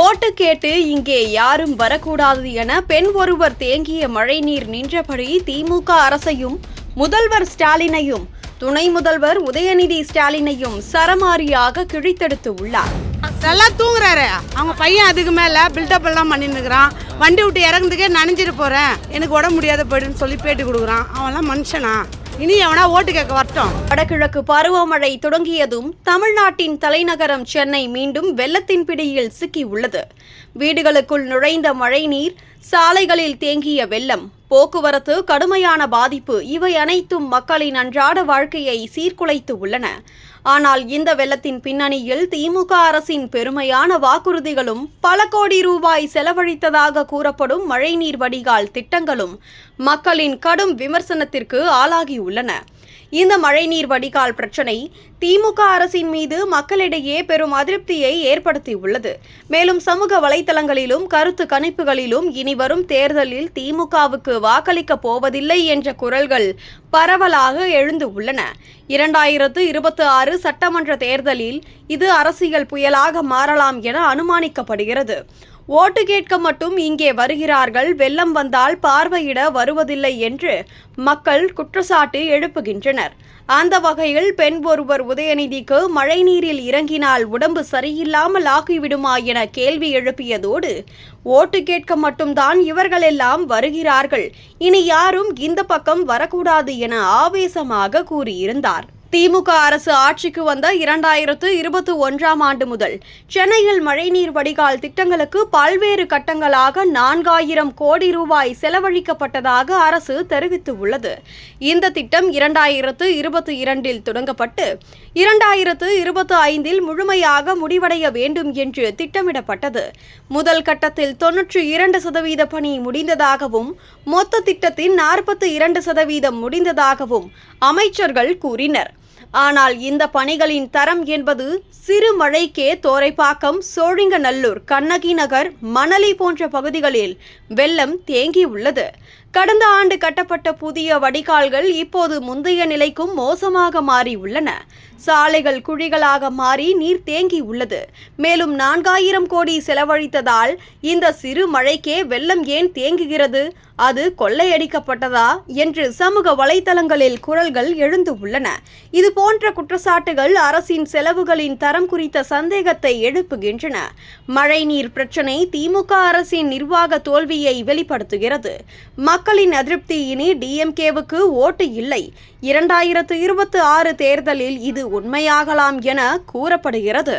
ஓட்டு கேட்டு இங்கே யாரும் வரக்கூடாது என பெண் ஒருவர் தேங்கிய மழைநீர் நின்றபடி திமுக அரசையும் முதல்வர் ஸ்டாலினையும் துணை முதல்வர் உதயநிதி ஸ்டாலினையும் சரமாரியாக கிழித்தெடுத்து உள்ளார். நல்லா தூங்குறாரு. அவங்க பையன் அதுக்கு மேலே பில்டப் எல்லாம் பண்ணிருக்கிறான் வண்டி விட்டு இறங்குறதுக்கே நனைஞ்சிட்டு போகிறேன் எனக்கு உடம்பு முடியாத போயிடுன்னு சொல்லி பேட்டி கொடுக்குறான். அவன்லாம் மனுஷனா? இனி எவனா ஓட்டு கேட்க வரட்டும். வடகிழக்கு பருவமழை தொடங்கியதும் தமிழ்நாட்டின் தலைநகரம் சென்னை மீண்டும் வெள்ளத்தின் பிடியில் சிக்கியுள்ளது. வீடுகளுக்குள் நுழைந்த மழைநீர் சாலைகளில் தேங்கிய வெள்ளம் போக்குவரத்து கடுமையான பாதிப்பு இவை அனைத்தும் மக்களின் அன்றாட வாழ்க்கையை சீர்குலைத்து உள்ளன. ஆனால் இந்த வெள்ளத்தின் பின்னணியில் திமுக அரசின் பெருமையான வாக்குறுதிகளும் பல கோடி ரூபாய் செலவழித்ததாக கூறப்படும் மழைநீர் வடிகால் திட்டங்களும் மக்களின் கடும் விமர்சனத்திற்கு ஆளாகியுள்ளன. இந்த மழைநீர் வடிகால் பிரச்சினை திமுக அரசின் மீது மக்களிடையே பெரும் அதிருப்தியை ஏற்படுத்தியுள்ளது. மேலும் சமூக வலைதளங்களிலும் கருத்து கணிப்புகளிலும் இனி வரும் தேர்தலில் திமுகவுக்கு வாக்களிக்கப் போவதில்லை என்ற குரல்கள் பரவலாக எழுந்து உள்ளன. இரண்டாயிரத்து இருபத்தி ஆறு சட்டமன்ற தேர்தலில் இது அரசியல் புயலாக மாறலாம் என அனுமானிக்கப்படுகிறது. ஓட்டு கேட்க மட்டும் இங்கே வருகிறார்கள். வெள்ளம் வந்தால் பார்வையிட வருவதில்லை என்று மக்கள் குற்றச்சாட்டு எழுப்புகின்றனர். அந்த வகையில் பெண் ஒருவர் உதயநிதிக்கு மழைநீரில் இறங்கினால் உடம்பு சரியில்லாமல் ஆகிவிடுமா என கேள்வி எழுப்பியதோடு ஓட்டு கேட்க மட்டும்தான் இவர்களெல்லாம் வருகிறார்கள். இனி யாரும் இந்த பக்கம் வரக்கூடாது என ஆவேசமாக கூறியிருந்தார். திமுக அரசு ஆட்சிக்கு வந்த இரண்டாயிரத்து இருபத்தி ஒன்றாம் ஆண்டு முதல் சென்னையில் மழைநீர் வடிகால் திட்டங்களுக்கு பல்வேறு கட்டங்களாக நான்காயிரம் கோடி ரூபாய் செலவழிக்கப்பட்டதாக அரசு தெரிவித்துள்ளது. இந்த திட்டம் இரண்டாயிரத்து இருபத்தி இரண்டில் தொடங்கப்பட்டு இரண்டாயிரத்து இருபத்தி ஐந்தில் முழுமையாக முடிவடைய வேண்டும் என்று திட்டமிடப்பட்டது. முதல் கட்டத்தில் தொன்னூற்றி இரண்டு சதவீத பணி முடிந்ததாகவும் மொத்த திட்டத்தின் நாற்பத்தி இரண்டு சதவீதம் முடிந்ததாகவும் அமைச்சர்கள் கூறினர். ஆனால் இந்த பணிகளின் தரம் என்பது சிறு மழைக்கே தோரைப்பாக்கம் சோழிங்கநல்லூர் கண்ணகி நகர் மணலி போன்ற பகுதிகளில் வெள்ளம் தேங்கியுள்ளது. கடந்த ஆண்டு கட்டப்பட்ட புதிய வடிகால்கள் இப்போது முந்தைய நிலைக்கும் மோசமாக மாறியுள்ளன. சாலைகள் குழிகளாக மாறி நீர் தேங்கி உள்ளது மேலும் நான்காயிரம் கோடி செலவழித்ததால் இந்த சிறு மழைக்கே வெள்ளம் ஏன் தேங்குகிறது? அது கொள்ளையடிக்கப்பட்டதா என்று சமூக வலைதளங்களில் குரல்கள் எழுந்து உள்ளன. இது போன்ற குற்றச்சாட்டுகள் அரசின் செலவுகளின் தரம் குறித்த சந்தேகத்தை எழுப்புகின்றன. மழைநீர் பிரச்சினை திமுக அரசின் நிர்வாக தோல்வியை வெளிப்படுத்துகிறது. மக்களின் அதிருப்தி இனி டிஎம்கேவுக்கு ஓட்டு இல்லை. இரண்டாயிரத்து இருபத்தி ஆறு தேர்தலில் இது உண்மையாகலாம் என கூறப்படுகிறது.